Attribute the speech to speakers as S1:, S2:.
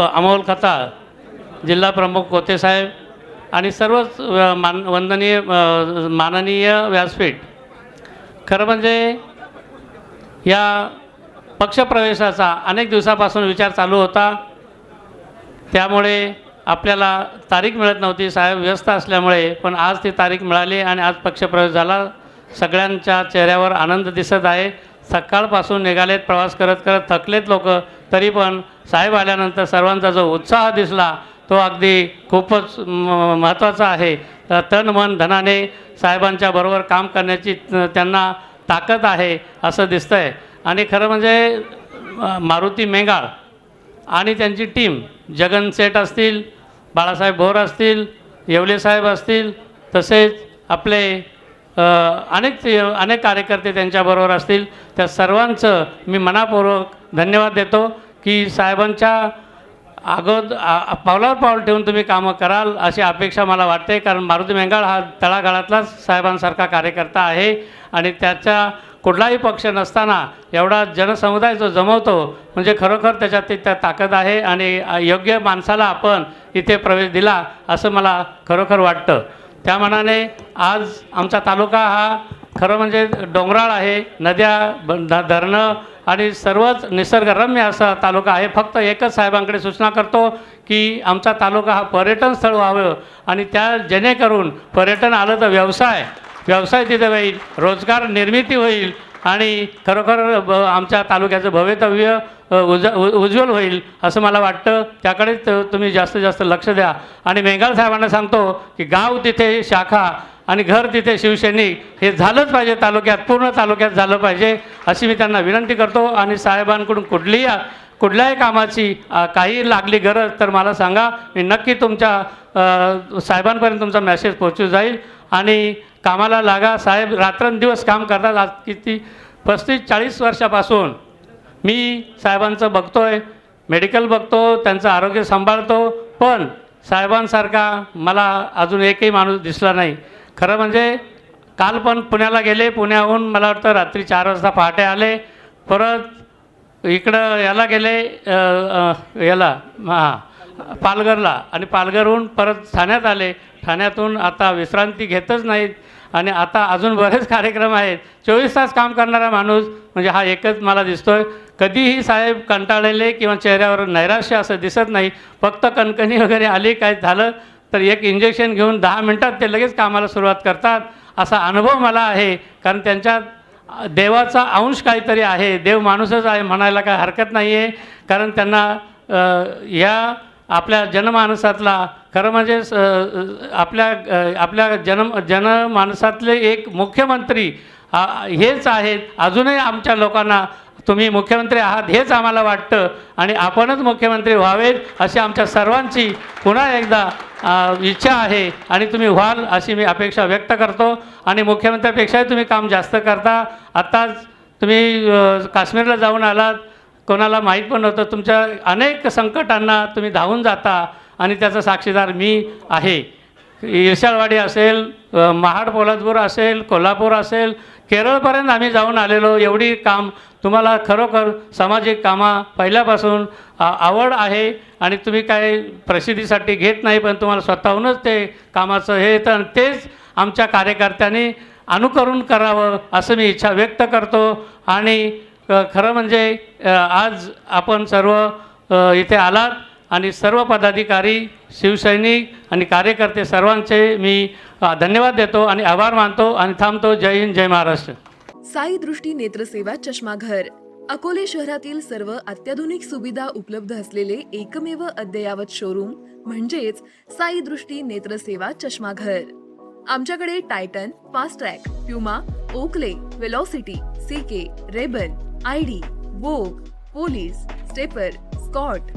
S1: अमोल खताळ जिल्हा प्रमुख कोतेसाहेब आणि सर्वच मान वंदनीय माननीय व्यासपीठ. खरं म्हणजे या पक्षप्रवेशाचा अनेक दिवसापासून विचार चालू होता. त्यामुळे आपल्याला तारीख मिळत नव्हती साहेब व्यस्त असल्यामुळे पण आज ती तारीख मिळाली आणि आज पक्षप्रवेश झाला. सगळ्यांच्या चेहऱ्यावर आनंद दिसत आहे. सकाळपासून निघालेत प्रवास करत करत थकलेत लोक तरी पण साहेब आल्यानंतर सर्वांचा जो उत्साह दिसला तो अगदी खूपच म- महत्त्वाचा आहे. तर तन मन धनाने साहेबांच्या बरोबर काम करण्याची त्यांना ताकद आहे असं दिसतं आहे आणि खरं म्हणजे मारुती मेंगाळ आणि त्यांची टीम जगन सेठ असतील बाळासाहेब भोर असतील येवले साहेब असतील तसेच आपले अनेक अनेक कार्यकर्ते त्यांच्याबरोबर असतील. त्या सर्वांचं मी मनापूर्वक धन्यवाद देतो की साहेबांच्या अगोद पावलावर पाऊल ठेवून तुम्ही कामं कराल अशी अपेक्षा मला वाटते. कारण मारुती मेंगाळ हा तळागाळातलाच साहेबांसारखा कार्यकर्ता आहे. आणि त्याच्या कुठलाही पक्ष नसताना एवढा जनसमुदाय जो जमवतो म्हणजे खरोखर त्याच्यात त्या ताकद आहे. आणि योग्य माणसाला आपण इथे प्रवेश दिला असं मला खरोखर वाटतं. त्या मानाने आज आमचा तालुका हा खरं म्हणजे डोंगराळ आहे. नद्या ब- ध- धरणं आणि सर्वच निसर्गरम्य असा तालुका आहे. फक्त एकच साहेबांकडे सूचना करतो की आमचा तालुका हा पर्यटन स्थळ व्हावं आणि त्या जेणेकरून पर्यटन आलं तर व्यवसाय व्यवसाय तिथे होईल रोजगार निर्मिती होईल आणि खरोखर ब आमच्या तालुक्याचं भवितव्य उज उज्ज्वल होईल असं मला वाटतं. त्याकडेच तुम्ही जास्तीत जास्त लक्ष द्या. आणि मेंगाल साहेबांना सांगतो की गाव तिथे शाखा आणि घर तिथे शिवसैनिक हे झालंच पाहिजे तालुक्यात पूर्ण तालुक्यात झालं पाहिजे अशी मी त्यांना विनंती करतो. आणि साहेबांकडून कुठलीही कुठल्याही कामाची काही लागली गरज तर मला सांगा. मी नक्की तुमच्या साहेबांपर्यंत तुमचा मेसेज पोहोचू जाईल. आणि कामाला लागा. साहेब रात्रंदिवस काम करतात. आज किती? पस्तीस चाळीस वर्षापासून मी साहेबांचं बघतो आहे मेडिकल बघतो. त्यांचं आरोग्य सांभाळतो. पण साहेबांसारखा मला अजून एकही माणूस दिसला नाही. खरं म्हणजे काल पण पुण्याला गेले. पुण्याहून मला वाटतं रात्री चार वाजता पहाटे आले. परत इकडं याला गेले याला हां पालघरला. आणि पालघरहून परत ठाण्यात आले. ठाण्यातून आता विश्रांती घेतच नाहीत. आणि आता अजून बरेच कार्यक्रम आहेत. चोवीस तास काम करणारा माणूस म्हणजे हा एकच मला दिसतोय. कधीही साहेब कंटाळलेले किंवा चेहऱ्यावर नैराश्य असं दिसत नाही. फक्त कणकणी वगैरे आली काय झालं तर एक इंजेक्शन घेऊन दहा मिनटात ते लगेच कामाला सुरुवात करतात. असा अनुभव मला आहे. कारण त्यांच्यात देवाचा अंश काहीतरी आहे देव माणूसच आहे म्हणायला काय हरकत नाही आहे कारण त्यांना ह्या आपल्या जनमानसातला खरं म्हणजे स- आपल्या आपल्या जन जनमानसातले एक मुख्यमंत्री हेच आहेत. अजूनही आमच्या लोकांना तुम्ही मुख्यमंत्री आहात हेच आम्हाला वाटतं. आणि आपणच मुख्यमंत्री व्हावेत अशी आमच्या सर्वांची पुन्हा एकदा इच्छा आहे आणि तुम्ही व्हाल अशी मी अपेक्षा व्यक्त करतो. आणि मुख्यमंत्र्यापेक्षाही तुम्ही काम जास्त करता. आत्ताच तुम्ही काश्मीरला जाऊन आलात. कोणाला माहीत पण नव्हतं. तुमच्या अनेक संकटांना तुम्ही धावून जाता आणि त्याचा साक्षीदार मी आहे. इरशाळवाडी असेल महाड पोलादपूर असेल कोल्हापूर असेल केरळपर्यंत आम्ही जाऊन आलेलो. एवढी काम तुम्हाला खरोखर सामाजिक कामा पहिल्यापासून आवड आहे आणि तुम्ही काय प्रसिद्धीसाठी घेत नाही पण तुम्हाला स्वतःहूनच ते कामाचं हे येतं आणि तेच आमच्या कार्यकर्त्यांनी अनुकरण करावं असं मी इच्छा व्यक्त करतो. आणि खरं म्हणजे आज आपण सर्व इथे आलात. आणि सर्व पदाधिकारी शिवसैनिक आणि कार्यकर्ते सर्वांचे मी धन्यवाद देतो आणि आभार मानतो आणि थांबतो. जय हिंद जय महाराष्ट्र.
S2: साई दृष्टी नेत्रसेवा चष्माघर अकोले शहरातील सर्व अत्याधुनिक सुविधा उपलब्ध असलेले एकमेव अद्ययावत शोरूम म्हणजेच साई दृष्टी नेत्रसेवा चष्माघर. आमच्याकडे Titan Fastrack Puma Oakley Velocity CK RayBan ID Vogue Police Stepper Scott